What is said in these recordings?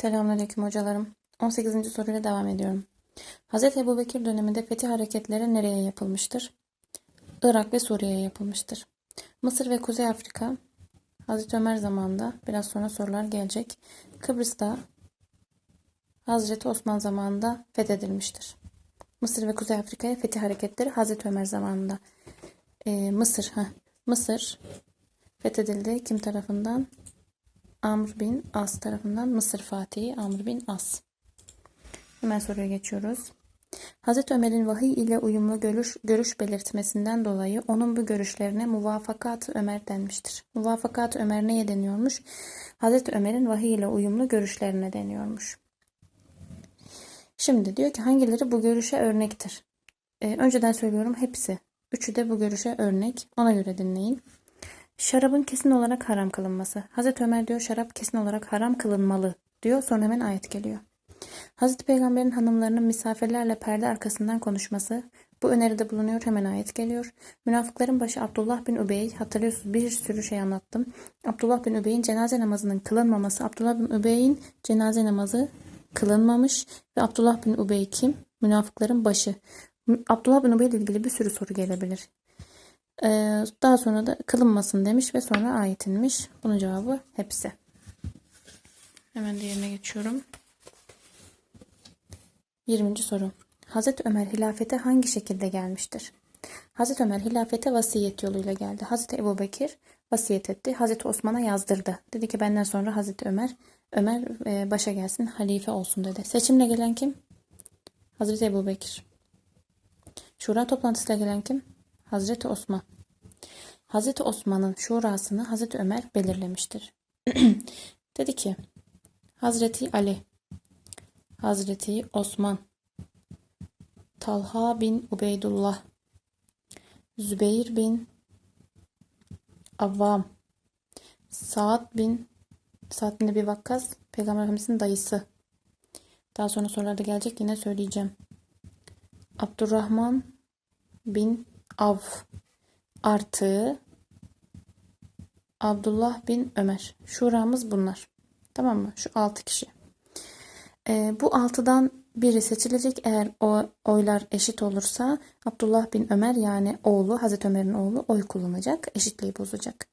Selamünaleyküm hocalarım. 18. soruyla devam ediyorum. Hz. Ebubekir döneminde fetih hareketleri nereye yapılmıştır? Irak ve Suriye'ye yapılmıştır. Mısır ve Kuzey Afrika Hazreti Ömer zamanında biraz sonra sorular gelecek. Kıbrıs'ta Hazreti Osman zamanında fethedilmiştir. Mısır ve Kuzey Afrika'ya fetih hareketleri Hazreti Ömer zamanında. Ee, Mısır, ha Mısır fethedildi kim tarafından? Amr bin As tarafından Mısır Fatihi Amr bin As. Hemen soruya geçiyoruz. Hazreti Ömer'in vahiy ile uyumlu görüş, görüş belirtmesinden dolayı onun bu görüşlerine muvafakat Ömer denmiştir. Muvafakat Ömer neye deniyormuş? Hazreti Ömer'in vahiy ile uyumlu görüşlerine deniyormuş. Şimdi diyor ki hangileri bu görüşe örnektir? Ee, önceden söylüyorum hepsi. Üçü de bu görüşe örnek. Ona göre dinleyin. Şarabın kesin olarak haram kılınması. Hazreti Ömer diyor şarap kesin olarak haram kılınmalı diyor. Sonra hemen ayet geliyor. Hazreti Peygamber'in hanımlarının misafirlerle perde arkasından konuşması. Bu öneride bulunuyor. Hemen ayet geliyor. Münafıkların başı Abdullah bin Übey. Hatırlıyorsunuz bir sürü şey anlattım. Abdullah bin Übey'in cenaze namazının kılınmaması. Abdullah bin Übey'in cenaze namazı kılınmamış. Ve Abdullah bin Übey kim? Münafıkların başı. Abdullah bin Übey ile ilgili bir sürü soru gelebilir. Ee, daha sonra da kılınmasın demiş ve sonra ayet inmiş. Bunun cevabı hepsi. Hemen diğerine geçiyorum. 20. soru. Hazreti Ömer hilafete hangi şekilde gelmiştir? Hazreti Ömer hilafete vasiyet yoluyla geldi. Hazreti Ebubekir vasiyet etti. Hazreti Osman'a yazdırdı. Dedi ki benden sonra Hazreti Ömer Ömer e, başa gelsin halife olsun dedi. Seçimle gelen kim? Hazreti Ebubekir. Şura toplantısıyla gelen kim? Hazreti Osman. Hazreti Osman'ın şurasını Hazreti Ömer belirlemiştir. Dedi ki Hazreti Ali, Hazreti Osman, Talha bin Ubeydullah, Zübeyir bin Avvam, Saad bin Saad bin Ebi Vakkas, Peygamber Efendimiz'in dayısı. Daha sonra sorularda gelecek yine söyleyeceğim. Abdurrahman bin Av artı Abdullah bin Ömer. Şuramız bunlar. Tamam mı? Şu altı kişi. Ee, bu altıdan biri seçilecek. Eğer o oylar eşit olursa Abdullah bin Ömer yani oğlu Hazreti Ömer'in oğlu oy kullanacak. Eşitliği bozacak.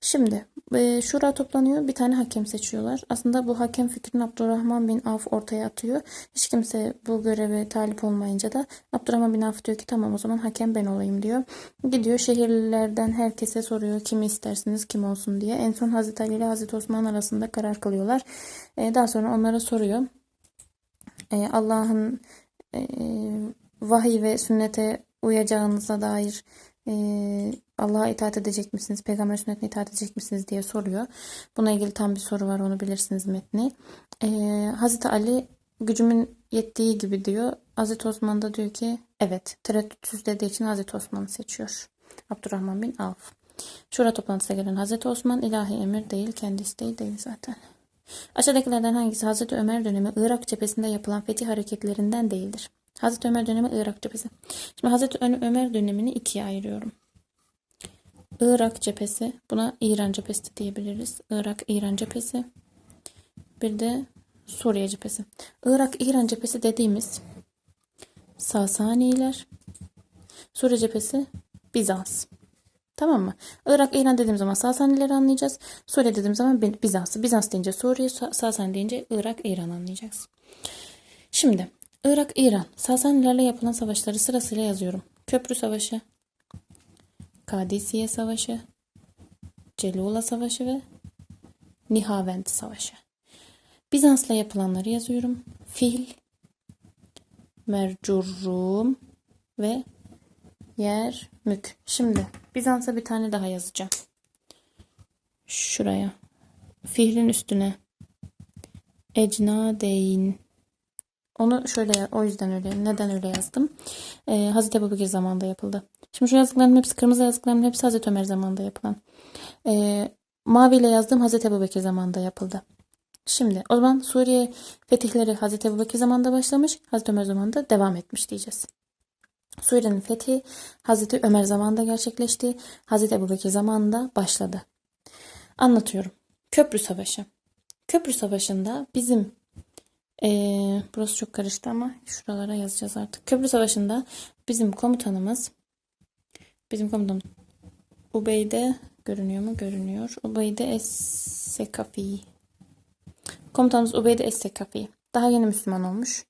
Şimdi e, şura toplanıyor. Bir tane hakem seçiyorlar. Aslında bu hakem fikrini Abdurrahman bin Avf ortaya atıyor. Hiç kimse bu göreve talip olmayınca da Abdurrahman bin Avf diyor ki tamam o zaman hakem ben olayım diyor. Gidiyor şehirlilerden herkese soruyor kimi istersiniz kim olsun diye. En son Hazreti Ali ile Hazreti Osman arasında karar kılıyorlar. E, daha sonra onlara soruyor. E, Allah'ın e, vahiy ve sünnete uyacağınıza dair e, Allah'a itaat edecek misiniz? Peygamber sünnetine itaat edecek misiniz diye soruyor. Buna ilgili tam bir soru var onu bilirsiniz metni. E, Hazreti Ali gücümün yettiği gibi diyor. Hazreti Osman da diyor ki evet tereddütsüz dediği için Hazreti Osman'ı seçiyor. Abdurrahman bin Avf. Şura toplantısına gelen Hazreti Osman ilahi emir değil kendi isteği değil zaten. Aşağıdakilerden hangisi Hazreti Ömer dönemi Irak cephesinde yapılan fetih hareketlerinden değildir? Hazreti Ömer dönemi Irak cephesi. Şimdi Hazreti Ömer dönemini ikiye ayırıyorum. Irak cephesi, buna İran cephesi de diyebiliriz. Irak, İran cephesi. Bir de Suriye cephesi. Irak, İran cephesi dediğimiz Sasaniler. Suriye cephesi Bizans. Tamam mı? Irak, İran dediğim zaman Sasanileri anlayacağız. Suriye dediğim zaman Bizans'ı. Bizans deyince Suriye, Sasani deyince Irak, İran anlayacağız. Şimdi Irak, İran, Sasanilerle yapılan savaşları sırasıyla yazıyorum. Köprü Savaşı, Kadisiye Savaşı, Celula Savaşı ve Nihavend Savaşı. Bizans'la yapılanları yazıyorum. Fil, Mercurum ve Yermük. Şimdi Bizans'a bir tane daha yazacağım. Şuraya. Fiilin üstüne. Ecnadeyn. Onu şöyle o yüzden öyle neden öyle yazdım. Ee, Hazreti Ebubekir zamanında yapıldı. Şimdi şu yazdıklarım hepsi kırmızı yazdıklarım hepsi Hazreti Ömer zamanında yapılan. Ee, maviyle yazdığım Hazreti Ebubekir zamanında yapıldı. Şimdi o zaman Suriye fetihleri Hazreti Ebubekir zamanında başlamış, Hazreti Ömer zamanında devam etmiş diyeceğiz. Suriye'nin fethi Hazreti Ömer zamanında gerçekleşti. Hazreti Ebubekir zamanında başladı. Anlatıyorum. Köprü Savaşı. Köprü Savaşı'nda bizim Ee, burası çok karıştı ama şuralara yazacağız artık. Köprü Savaşı'nda bizim komutanımız bizim komutanımız Ubeyde görünüyor mu? Görünüyor. Ubeyde Es-Sekafi. Komutanımız Ubeyde Es-Sekafi. Daha yeni Müslüman olmuş.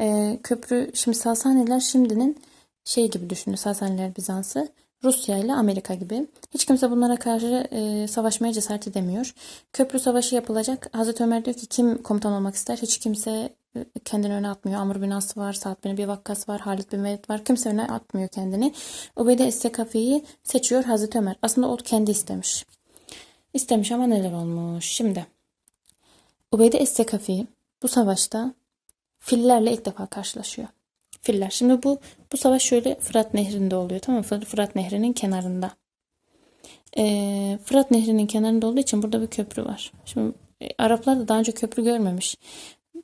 Ee, köprü şimdi Sasaniler şimdinin şey gibi düşünün Sasaniler Bizans'ı. Rusya ile Amerika gibi. Hiç kimse bunlara karşı e, savaşmaya cesaret edemiyor. Köprü savaşı yapılacak. Hazreti Ömer diyor ki kim komutan olmak ister? Hiç kimse e, kendini öne atmıyor. Amr bin As var, Sa'd bin Ebi Vakkas var, Halid bin Velid var. Kimse öne atmıyor kendini. Ubeyde Estekafi'yi seçiyor Hazreti Ömer. Aslında o kendi istemiş. İstemiş ama neler olmuş. Şimdi Ubeyde Estekafi bu savaşta fillerle ilk defa karşılaşıyor. Filler. Şimdi bu bu savaş şöyle Fırat Nehri'nde oluyor tamam mı? Fır- Fırat Nehri'nin kenarında. Ee, Fırat Nehri'nin kenarında olduğu için burada bir köprü var. Şimdi e, Araplar da daha önce köprü görmemiş.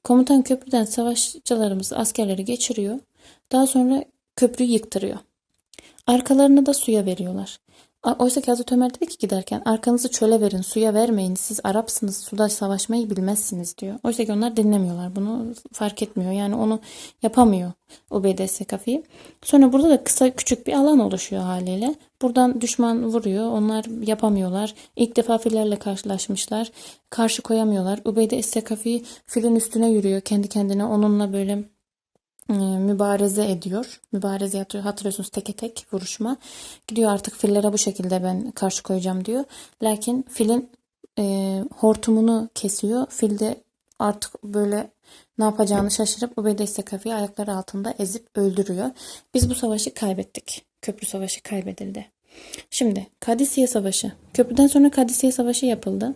Komutan köprüden savaşçılarımız askerleri geçiriyor. Daha sonra köprüyü yıktırıyor. Arkalarını da suya veriyorlar. Oysa ki Hazreti Ömer dedi ki giderken arkanızı çöle verin, suya vermeyin. Siz Arapsınız, suda savaşmayı bilmezsiniz diyor. Oysa ki onlar dinlemiyorlar. Bunu fark etmiyor. Yani onu yapamıyor Ubeyde Sekafi. Sonra burada da kısa küçük bir alan oluşuyor haliyle. Buradan düşman vuruyor. Onlar yapamıyorlar. İlk defa fillerle karşılaşmışlar. Karşı koyamıyorlar. Ubeyde Sekafi filin üstüne yürüyor. Kendi kendine onunla böyle mübareze ediyor. Mübareze yapıyor. Hatırlıyorsunuz teke tek vuruşma. Gidiyor artık fillere bu şekilde ben karşı koyacağım diyor. Lakin filin e, hortumunu kesiyor. Fil de artık böyle ne yapacağını şaşırıp Ubeyde Sekafi'yi ayakları altında ezip öldürüyor. Biz bu savaşı kaybettik. Köprü savaşı kaybedildi. Şimdi Kadisiye Savaşı. Köprüden sonra Kadisiye Savaşı yapıldı.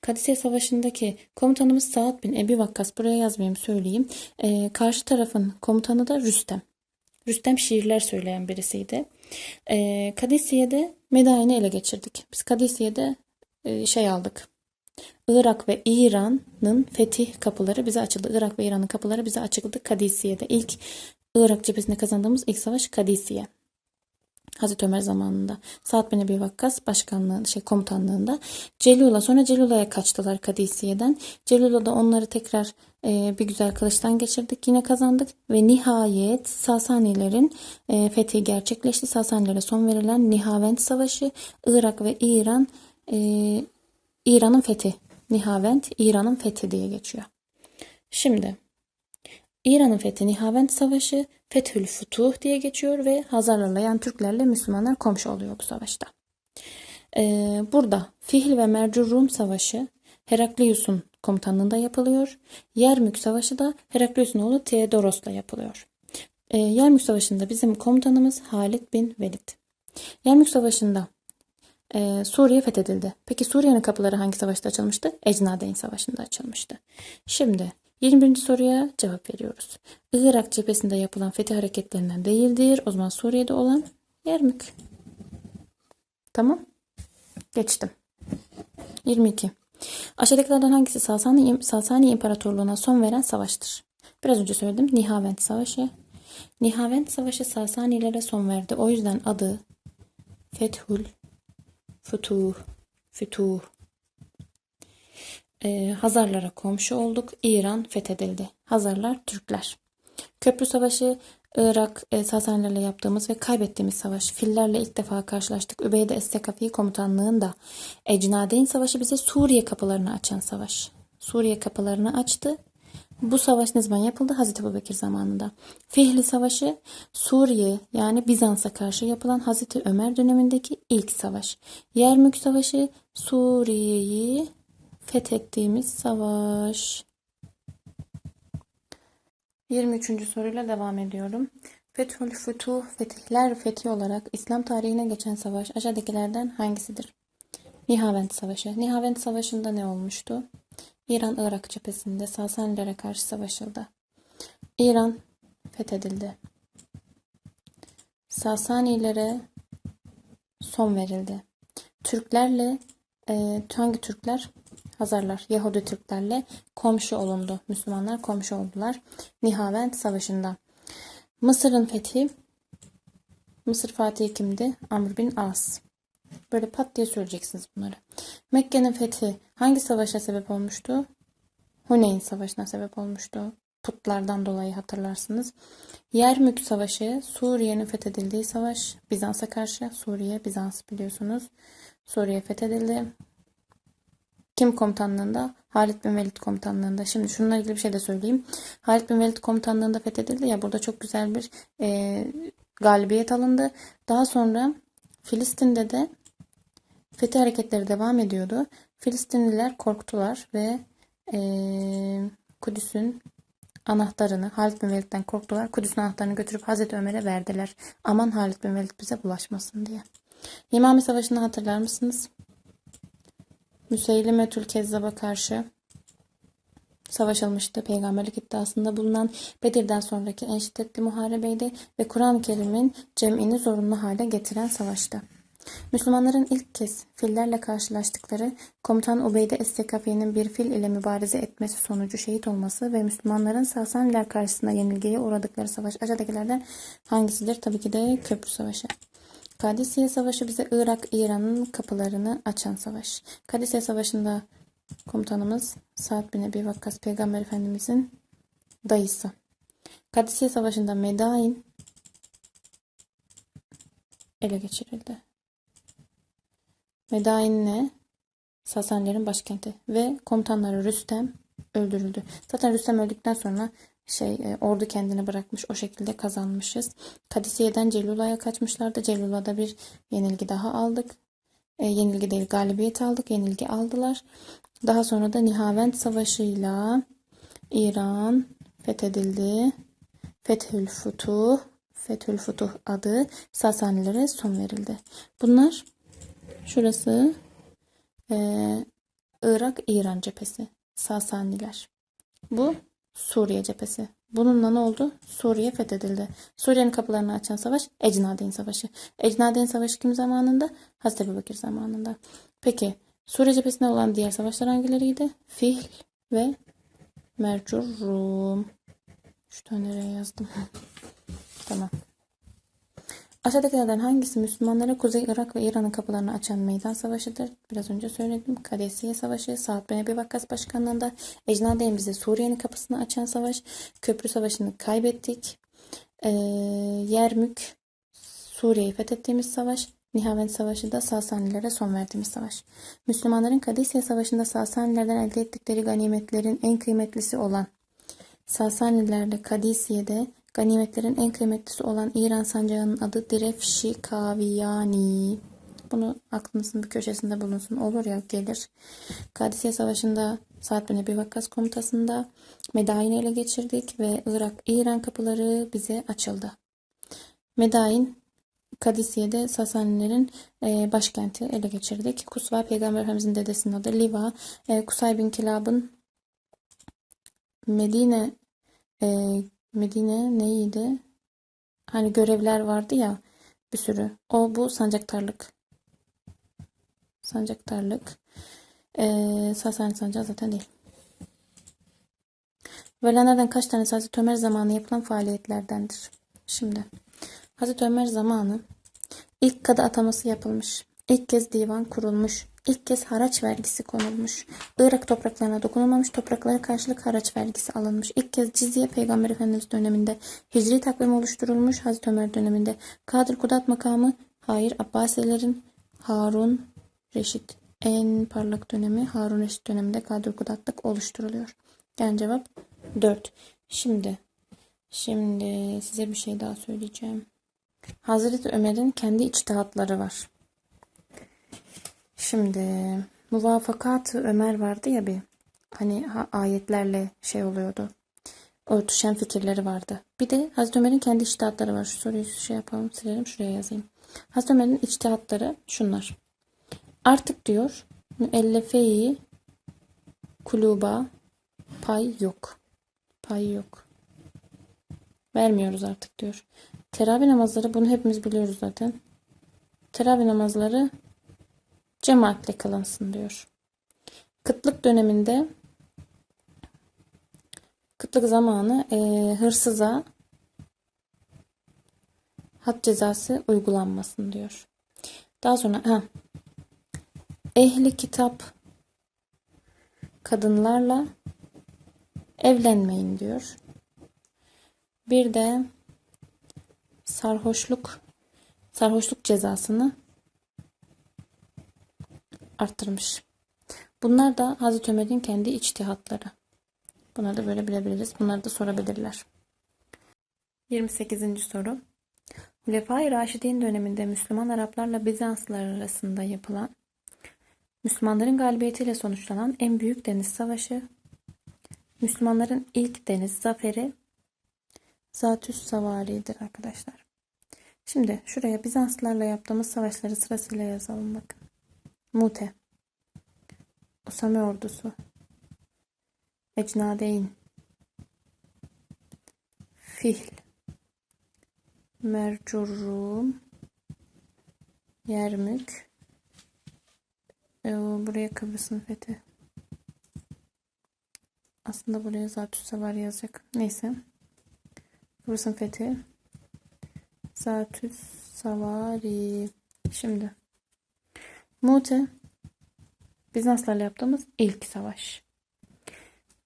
Kadisiye Savaşı'ndaki komutanımız Sa'd bin Ebi Vakkas. Buraya yazmayayım söyleyeyim. Ee, karşı tarafın komutanı da Rüstem. Rüstem şiirler söyleyen birisiydi. Ee, Kadisiye'de Medain'i ele geçirdik. Biz Kadisiye'de e, şey aldık. Irak ve İran'ın fetih kapıları bize açıldı. Irak ve İran'ın kapıları bize açıldı Kadisiye'de. İlk Irak cephesinde kazandığımız ilk savaş Kadisiye. Hazreti Ömer zamanında. Sa'd bin Ebi Vakkas başkanlığı, şey komutanlığında. Celula sonra Celula'ya kaçtılar Kadisiye'den. Celula'da onları tekrar e, bir güzel kılıçtan geçirdik. Yine kazandık ve nihayet Sasanilerin e, fethi gerçekleşti. Sasanilere son verilen Nihavend Savaşı Irak ve İran e, İran'ın fethi. Nihavend İran'ın fethi diye geçiyor. Şimdi İran'ın fethi Nihavend Savaşı Fethül Futuh diye geçiyor ve Hazarlarla yani Türklerle Müslümanlar komşu oluyor bu savaşta. Ee, burada Fihl ve Mercur Rum Savaşı Heraklius'un komutanlığında yapılıyor. Yermük Savaşı da Heraklius'un oğlu Theodoros'la yapılıyor. Ee, Yermük Savaşı'nda bizim komutanımız Halid bin Velid. Yermük Savaşı'nda e, Suriye fethedildi. Peki Suriye'nin kapıları hangi savaşta açılmıştı? Ecnadeyn Savaşı'nda açılmıştı. Şimdi 21. soruya cevap veriyoruz. Irak cephesinde yapılan fetih hareketlerinden değildir. O zaman Suriye'de olan Yermük. Tamam. Geçtim. 22. Aşağıdakilerden hangisi Sasani, Sasani İmparatorluğu'na son veren savaştır? Biraz önce söyledim. Nihavend Savaşı. Nihavend Savaşı Sasanilere son verdi. O yüzden adı Fethül Futuh. Fütuh. Ee, Hazarlara komşu olduk. İran fethedildi. Hazarlar Türkler. Köprü Savaşı Irak e, Sasanilerle yaptığımız ve kaybettiğimiz savaş. Fillerle ilk defa karşılaştık. Übeyde Estekafi komutanlığında. Ecnadeyn Savaşı bize Suriye kapılarını açan savaş. Suriye kapılarını açtı. Bu savaş ne zaman yapıldı? Hazreti Ebubekir zamanında. Fihli Savaşı Suriye yani Bizans'a karşı yapılan Hazreti Ömer dönemindeki ilk savaş. Yermük Savaşı Suriye'yi fethettiğimiz savaş. 23. soruyla devam ediyorum. Fethül Fütuh, fetihler fethi olarak İslam tarihine geçen savaş aşağıdakilerden hangisidir? Nihavend Savaşı. Nihavend Savaşı'nda ne olmuştu? İran-Irak cephesinde Sasanilere karşı savaşıldı. İran fethedildi. Sasanilere son verildi. Türklerle e, hangi Türkler? Hazarlar, Yahudi Türklerle komşu olundu. Müslümanlar komşu oldular. Nihavend Savaşı'nda. Mısır'ın fethi Mısır Fatihi kimdi? Amr bin As. Böyle pat diye söyleyeceksiniz bunları. Mekke'nin fethi hangi savaşa sebep olmuştu? Huneyn Savaşı'na sebep olmuştu. Putlardan dolayı hatırlarsınız. Yermük Savaşı Suriye'nin fethedildiği savaş. Bizans'a karşı Suriye, Bizans biliyorsunuz. Suriye fethedildi. Kim komutanlığında? Halid bin Velid komutanlığında. Şimdi şununla ilgili bir şey de söyleyeyim. Halid bin Velid komutanlığında fethedildi ya burada çok güzel bir e, galibiyet alındı. Daha sonra Filistin'de de fethi hareketleri devam ediyordu. Filistinliler korktular ve e, Kudüs'ün anahtarını Halid bin Velid'den korktular. Kudüs'ün anahtarını götürüp Hazreti Ömer'e verdiler. Aman Halid bin Velid bize bulaşmasın diye. Yemame Savaşı'nı hatırlar mısınız? Müseylimetül Kezzab'a karşı savaşılmıştı. Peygamberlik iddiasında bulunan Bedir'den sonraki en şiddetli muharebeydi ve Kur'an-ı Kerim'in cem'ini zorunlu hale getiren savaştı. Müslümanların ilk kez fillerle karşılaştıkları, komutan Ubeyde Es-Sekafi'nin bir fil ile mübareze etmesi sonucu şehit olması ve Müslümanların Sasaniler karşısında yenilgiye uğradıkları savaş aşağıdakilerden hangisidir? Tabii ki de Köprü Savaşı. Kadisiye Savaşı bize Irak-İran'ın kapılarını açan savaş. Kadisiye Savaşı'nda komutanımız Sa'd bin Ebi Vakkas Peygamber Efendimizin dayısı. Kadisiye Savaşı'nda Medain ele geçirildi. Medain'le Sasanilerin başkenti ve komutanları Rüstem öldürüldü. Zaten Rüstem öldükten sonra şey e, ordu kendini bırakmış o şekilde kazanmışız. Kadisiye'den Celula'ya kaçmışlardı. Celula'da bir yenilgi daha aldık. E, yenilgi değil galibiyet aldık. Yenilgi aldılar. Daha sonra da Nihavend Savaşı'yla İran fethedildi. Fethül Futuh Fethül Futuh adı Sasanilere son verildi. Bunlar şurası e, Irak-İran cephesi. Sasaniler. Bu Suriye cephesi. Bununla ne oldu? Suriye fethedildi. Suriye'nin kapılarını açan savaş Ecnadeyn Savaşı. Ecnadeyn Savaşı kim zamanında? Hazreti Ebubekir zamanında. Peki Suriye cephesinde olan diğer savaşlar hangileriydi? Fihl ve Mercur Rum. Şu tane yazdım? tamam. Aşağıdakilerden hangisi Müslümanlara Kuzey Irak ve İran'ın kapılarını açan meydan savaşıdır? Biraz önce söyledim. Kadesiye Savaşı, Sa'd bin Ebi Vakkas başkanlığında Ecnadeyn bize Suriye'nin kapısını açan savaş. Köprü Savaşı'nı kaybettik. Ee, Yermük, Suriye'yi fethettiğimiz savaş. Nihavend Savaşı da Sasanilere son verdiğimiz savaş. Müslümanların Kadisiye Savaşı'nda Sasanilerden elde ettikleri ganimetlerin en kıymetlisi olan Sasanilerle Kadisiye'de ganimetlerin en kıymetlisi olan İran sancağının adı Direfşi Kaviyani. Bunu aklınızın bir köşesinde bulunsun. Olur ya gelir. Kadisiye Savaşı'nda Sa'd bin Vakkas komutasında Medain'i ele geçirdik ve Irak-İran kapıları bize açıldı. Medain Kadisiye'de Sasanilerin e, başkenti ele geçirdik. Kusva Peygamber Efendimizin dedesinin adı Liva. E, Kusay bin Kilab'ın Medine e, Medine neydi? Hani görevler vardı ya bir sürü. O bu sancaktarlık. Sancaktarlık. E, Sasani sancağı zaten değil. Verilenlerden kaç tanesi Hazreti Ömer zamanı yapılan faaliyetlerdendir? Şimdi Hazreti Ömer zamanı ilk kadı ataması yapılmış. İlk kez divan kurulmuş. İlk kez haraç vergisi konulmuş. Irak topraklarına dokunulmamış topraklara karşılık haraç vergisi alınmış. İlk kez cizye Peygamber Efendimiz döneminde hicri takvim oluşturulmuş. Hazreti Ömer döneminde Kadir Kudat makamı hayır Abbasilerin Harun Reşit en parlak dönemi Harun Reşit döneminde Kadir Kudatlık oluşturuluyor. Yani cevap 4. Şimdi şimdi size bir şey daha söyleyeceğim. Hazreti Ömer'in kendi içtihatları var. Şimdi muvafakat Ömer vardı ya bir hani ayetlerle şey oluyordu. Örtüşen fikirleri vardı. Bir de Hazreti Ömer'in kendi içtihatları var. Şu soruyu şey yapalım silelim şuraya yazayım. Hazreti Ömer'in içtihatları şunlar. Artık diyor müellefeyi kuluba pay yok. Pay yok. Vermiyoruz artık diyor. Teravih namazları bunu hepimiz biliyoruz zaten. Teravih namazları cemaatle kılınsın diyor. Kıtlık döneminde kıtlık zamanı e, hırsıza had cezası uygulanmasın diyor. Daha sonra ha, ehli kitap kadınlarla evlenmeyin diyor. Bir de sarhoşluk sarhoşluk cezasını arttırmış. Bunlar da Hazreti Ömer'in kendi içtihatları. Bunları da böyle bilebiliriz. Bunları da sorabilirler. 28. soru. Hulefai Raşidin döneminde Müslüman Araplarla Bizanslılar arasında yapılan Müslümanların galibiyetiyle sonuçlanan en büyük deniz savaşı, Müslümanların ilk deniz zaferi Zatüs Savari'dir arkadaşlar. Şimdi şuraya Bizanslılarla yaptığımız savaşları sırasıyla yazalım bakın. Mute. Usame ordusu. Ecnadeyn. Fihl. Mercurum. Yermük. E, Buraya Kıbrıs'ın fethi. Aslında buraya Zatüs Savar yazacak. Neyse. Kıbrıs'ın fethi. Zatüs Savari Şimdi Mute Bizanslarla yaptığımız ilk savaş.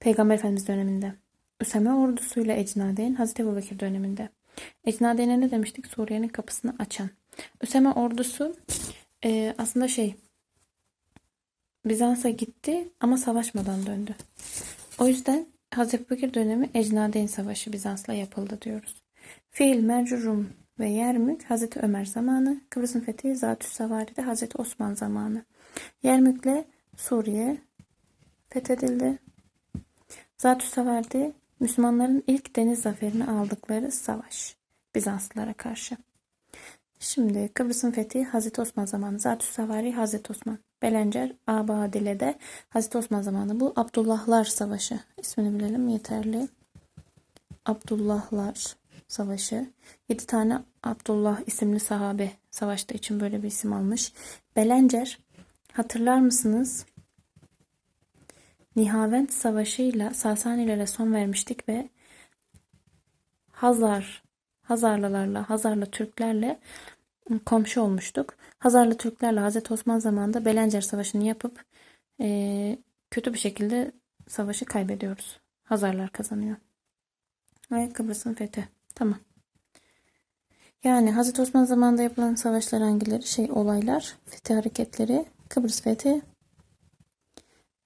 Peygamber Efendimiz döneminde. Üsame ordusuyla Ecnadeyn Hazreti Ebubekir döneminde. Ecnadeyn'e ne demiştik? Suriye'nin kapısını açan. Üsame ordusu e, aslında şey Bizans'a gitti ama savaşmadan döndü. O yüzden Hazreti Ebubekir dönemi Ecnadeyn Savaşı Bizans'la yapıldı diyoruz. Fiil, Mercurum ve Yermük Hazreti Ömer zamanı. Kıbrıs'ın fethi Zatüs Savari'de Hazreti Osman zamanı. Yermük'le Suriye fethedildi. Zatüs Savar'da Müslümanların ilk deniz zaferini aldıkları savaş Bizanslılara karşı. Şimdi Kıbrıs'ın fethi Hazreti Osman zamanı. Zatüs Savari Hazreti Osman. Belencer Abadile'de Hazreti Osman zamanı. Bu Abdullahlar Savaşı. İsmini bilelim yeterli. Abdullahlar Savaşı. 7 tane Abdullah isimli sahabe savaştığı için böyle bir isim almış. Belencer hatırlar mısınız? Nihavend Savaşı'yla Sasanilere son vermiştik ve Hazar, Hazarlılarla, Hazarlı Türklerle komşu olmuştuk. Hazarlı Türklerle Hazreti Osman zamanında Belencer Savaşı'nı yapıp e, kötü bir şekilde savaşı kaybediyoruz. Hazarlar kazanıyor. Ve Kıbrıs'ın fethi. Tamam. Yani Hazreti Osman zamanında yapılan savaşlar hangileri? Şey olaylar, fethi hareketleri, Kıbrıs fethi,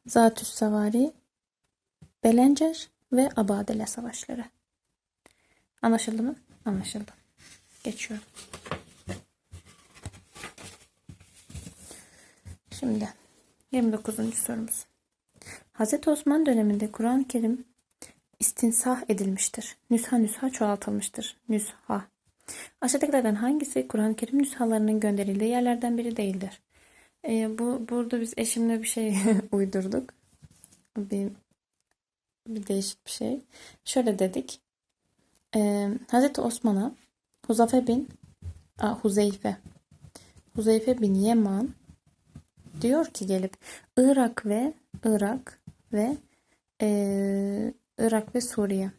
Zatüs Savari, Belencer ve Abadele savaşları. Anlaşıldı mı? Anlaşıldı. Geçiyorum. Şimdi 29. sorumuz. Hazreti Osman döneminde Kur'an-ı Kerim istinsah edilmiştir. Nüsha nüsha çoğaltılmıştır. Nüsha. Aşağıdakilerden hangisi Kur'an-ı Kerim nüshalarının gönderildiği yerlerden biri değildir? Ee, bu burada biz eşimle bir şey uydurduk. Bir, bir değişik bir şey. Şöyle dedik. Ee, Hazreti Osman'a Huzafe bin a, Huzeyfe Huzeyfe bin Yeman diyor ki gelip Irak ve Irak ve e, Irak ve Suriye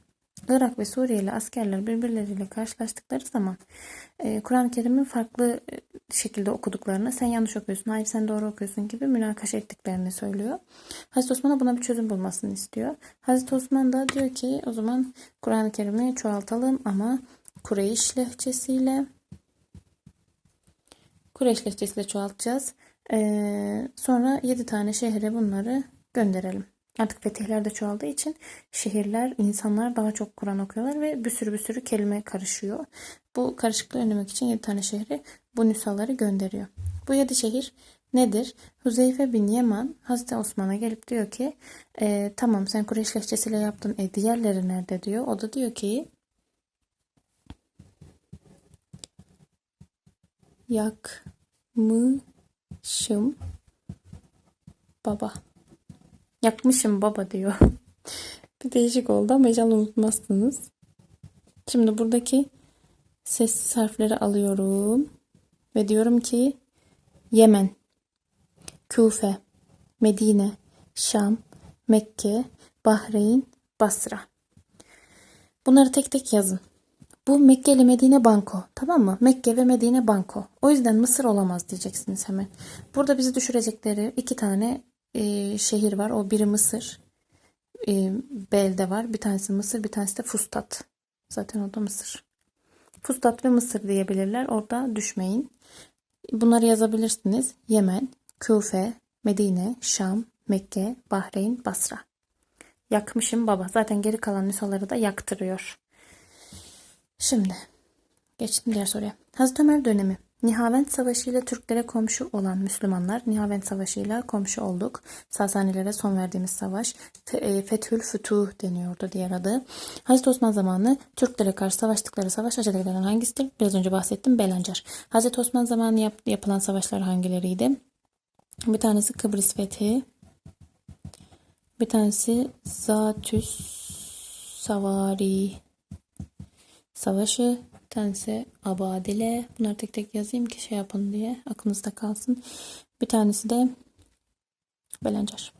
Irak ve Suriyeli askerler birbirleriyle karşılaştıkları zaman e, Kur'an-ı Kerim'in farklı e, şekilde okuduklarını sen yanlış okuyorsun, hayır sen doğru okuyorsun gibi münakaşa ettiklerini söylüyor. Hazreti Osman'a buna bir çözüm bulmasını istiyor. Hazreti Osman da diyor ki o zaman Kur'an-ı Kerim'i çoğaltalım ama Kureyş lehçesiyle Kureyş lehçesiyle çoğaltacağız. Ee, sonra 7 tane şehre bunları gönderelim. Artık fetihler de çoğaldığı için şehirler, insanlar daha çok Kur'an okuyorlar ve bir sürü bir sürü kelime karışıyor. Bu karışıklığı önlemek için 7 tane şehri bu nüshaları gönderiyor. Bu 7 şehir nedir? Huzeyfe bin Yeman Hazreti Osman'a gelip diyor ki e, tamam sen Kureyş lehçesiyle yaptın e diğerleri nerede diyor. O da diyor ki yakmışım baba. Yakmışım baba diyor. bir değişik oldu ama inşallah unutmazsınız. Şimdi buradaki sessiz harfleri alıyorum. Ve diyorum ki Yemen, Küfe, Medine, Şam, Mekke, Bahreyn, Basra. Bunları tek tek yazın. Bu Mekke ile Medine banko. Tamam mı? Mekke ve Medine banko. O yüzden Mısır olamaz diyeceksiniz hemen. Burada bizi düşürecekleri iki tane e, şehir var. O biri Mısır. e, belde var. Bir tanesi Mısır, bir tanesi de Fustat. Zaten o da Mısır. Fustat ve Mısır diyebilirler. Orada düşmeyin. Bunları yazabilirsiniz. Yemen, Küfe, Medine, Şam, Mekke, Bahreyn, Basra. Yakmışım baba. Zaten geri kalan nüshaları da yaktırıyor. Şimdi geçtim diğer soruya. Hazreti Ömer dönemi. Nihavend Savaşı ile Türklere komşu olan Müslümanlar Nihavend Savaşı ile komşu olduk. Sasanilere son verdiğimiz savaş e, Fethül Fütuh deniyordu diğer adı. Hazreti Osman zamanı Türklere karşı savaştıkları savaş acelelerden hangisidir? Biraz önce bahsettim Belencer. Hazreti Osman zamanı yap- yapılan savaşlar hangileriydi? Bir tanesi Kıbrıs Fethi. Bir tanesi Zatüs Savari Savaşı. Tanesi Abadile. Bunları tek tek yazayım ki şey yapın diye aklınızda kalsın. Bir tanesi de Belencer.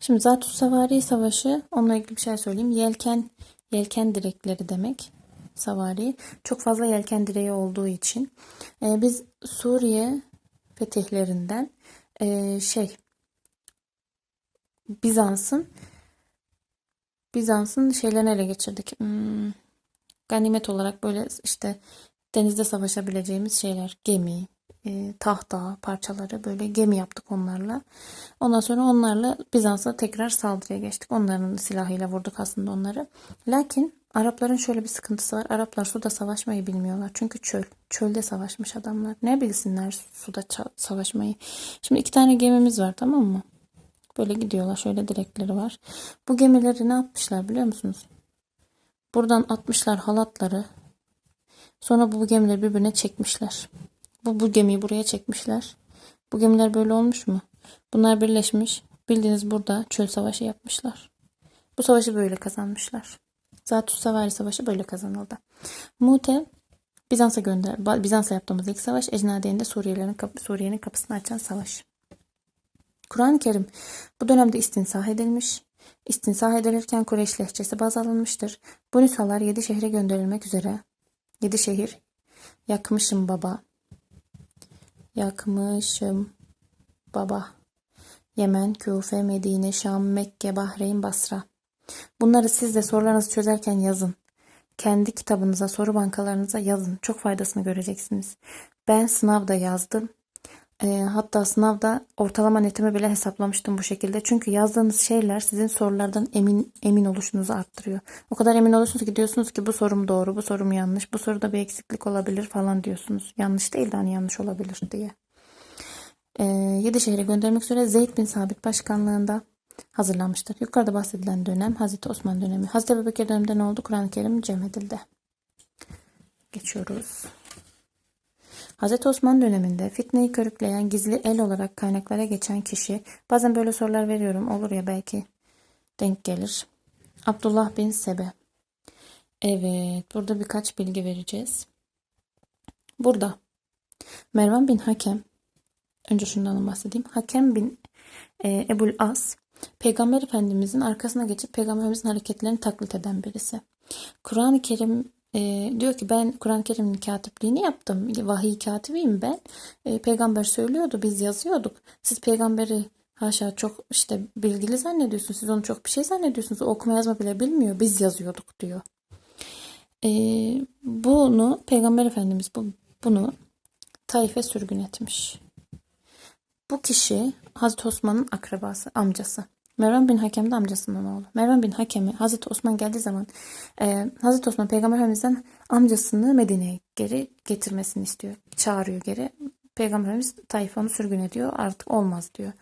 Şimdi Zatüs Savari Savaşı onunla ilgili bir şey söyleyeyim. Yelken yelken direkleri demek. Savari. Çok fazla yelken direği olduğu için. Ee, biz Suriye fetihlerinden ee, şey Bizans'ın Bizans'ın şeylerini ele geçirdik. Hmm, ganimet olarak böyle işte denizde savaşabileceğimiz şeyler, gemi, e, tahta parçaları böyle gemi yaptık onlarla. Ondan sonra onlarla Bizans'a tekrar saldırıya geçtik. Onların silahıyla vurduk aslında onları. Lakin Arapların şöyle bir sıkıntısı var. Araplar suda savaşmayı bilmiyorlar. Çünkü çöl. Çölde savaşmış adamlar. Ne bilsinler suda savaşmayı. Şimdi iki tane gemimiz var tamam mı? Böyle gidiyorlar. Şöyle direkleri var. Bu gemileri ne yapmışlar biliyor musunuz? Buradan atmışlar halatları. Sonra bu gemileri birbirine çekmişler. Bu, bu gemiyi buraya çekmişler. Bu gemiler böyle olmuş mu? Bunlar birleşmiş. Bildiğiniz burada çöl savaşı yapmışlar. Bu savaşı böyle kazanmışlar. Zatüs Savari Savaşı böyle kazanıldı. Mute Bizans'a gönder Bizans'a yaptığımız ilk savaş Ecnadiye'nin de Suriyelerin kapı, Suriye'nin kapısını açan savaş. Kur'an-ı Kerim bu dönemde istinsah edilmiş. İstinsah edilirken Kureyş lehçesi baz alınmıştır. Bu nüshalar yedi şehre gönderilmek üzere. Yedi şehir. Yakmışım baba. Yakmışım baba. Yemen, Küfe, Medine, Şam, Mekke, Bahreyn, Basra. Bunları siz de sorularınızı çözerken yazın. Kendi kitabınıza, soru bankalarınıza yazın. Çok faydasını göreceksiniz. Ben sınavda yazdım. E, hatta sınavda ortalama netimi bile hesaplamıştım bu şekilde. Çünkü yazdığınız şeyler sizin sorulardan emin emin oluşunuzu arttırıyor. O kadar emin olursunuz ki diyorsunuz ki bu sorum doğru, bu sorum yanlış, bu soruda bir eksiklik olabilir falan diyorsunuz. Yanlış değil de hani yanlış olabilir diye. E, yedi şehre göndermek üzere Zeyd bin Sabit başkanlığında hazırlanmıştır. Yukarıda bahsedilen dönem Hazreti Osman dönemi. Hazreti Ebubekir döneminde ne oldu? Kur'an-ı Kerim cem edildi. Geçiyoruz. Hazreti Osman döneminde fitneyi körükleyen gizli el olarak kaynaklara geçen kişi, bazen böyle sorular veriyorum, olur ya belki denk gelir. Abdullah bin Sebe. Evet, burada birkaç bilgi vereceğiz. Burada Mervan bin Hakem, önce şundan bahsedeyim. Hakem bin e, Ebul As, Peygamber Efendimizin arkasına geçip Peygamberimizin hareketlerini taklit eden birisi. Kur'an-ı Kerim e, diyor ki ben Kur'an-ı Kerim'in katipliğini yaptım. Vahiy katibiyim ben. E, peygamber söylüyordu biz yazıyorduk. Siz peygamberi haşa çok işte bilgili zannediyorsunuz. Siz onu çok bir şey zannediyorsunuz. O okuma yazma bile bilmiyor. Biz yazıyorduk diyor. E, bunu Peygamber Efendimiz bu, bunu Taif'e sürgün etmiş. Bu kişi Hazreti Osman'ın akrabası, amcası. Mervan bin Hakem de amcasının oğlu. Mervan bin Hakem'i Hazreti Osman geldiği zaman e, Hazreti Osman Peygamber Efendimiz'den amcasını Medine'ye geri getirmesini istiyor. Çağırıyor geri. Peygamber Efendimiz Taif'e onu sürgün ediyor. Artık olmaz diyor.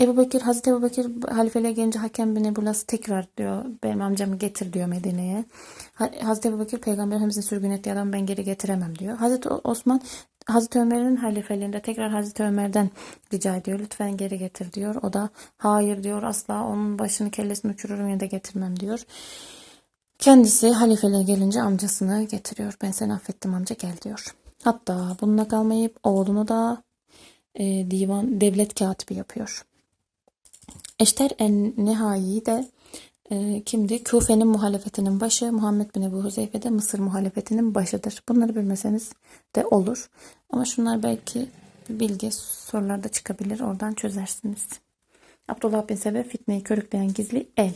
Ebu Bekir, Hazreti Ebu Bekir halifeliğe gelince Hakem bin Ebu Las tekrar diyor benim amcamı getir diyor Medine'ye. Ha- Hazreti Ebu Bekir Peygamber Efendimiz'in sürgün ettiği adamı ben geri getiremem diyor. Hazreti Osman Hazreti Ömer'in halifeliğinde tekrar Hazreti Ömer'den rica ediyor. Lütfen geri getir diyor. O da hayır diyor asla onun başını kellesini uçururum ya da getirmem diyor. Kendisi halifeliğe gelince amcasını getiriyor. Ben seni affettim amca gel diyor. Hatta bununla kalmayıp oğlunu da e, divan devlet katibi yapıyor. Eşter en Nihai de e, kimdi? Küfe'nin muhalefetinin başı, Muhammed bin Ebu Huzeyfe de Mısır muhalefetinin başıdır. Bunları bilmeseniz de olur. Ama şunlar belki bilgi sorularda çıkabilir. Oradan çözersiniz. Abdullah bin Sebe fitneyi körükleyen gizli el.